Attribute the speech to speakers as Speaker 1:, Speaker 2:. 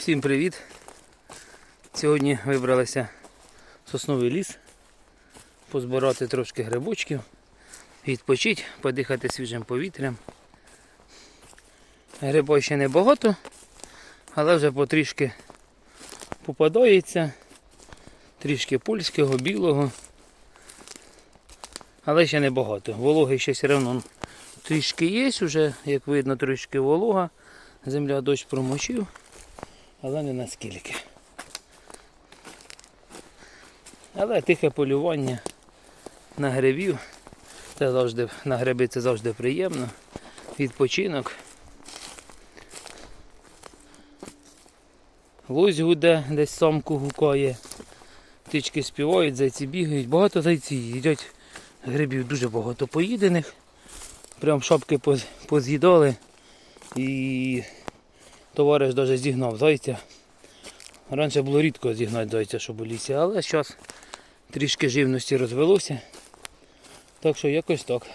Speaker 1: Всім привіт! Сьогодні вибралися в сосновий ліс, позбирати трошки грибочків, відпочити, подихати свіжим повітрям. Грибів ще не багато, але вже потрішки попадається, трішки польського, білого. Але ще не багато. Вологи ще все одно трішки є, вже, як видно, трішки волога. Земля дощ промочив але не наскільки. Але тихе полювання на грибів. Це завжди, на гриби це завжди приємно. Відпочинок. Лось гуде, десь самку гукає. Птички співають, зайці бігають. Багато зайців їдять грибів дуже багато поїдених. Прям шапки поз'їдали. І товариш навіть зігнав зайця. Раніше було рідко зігнати зайця, щоб у лісі, але зараз трішки живності розвелося. Так що якось так.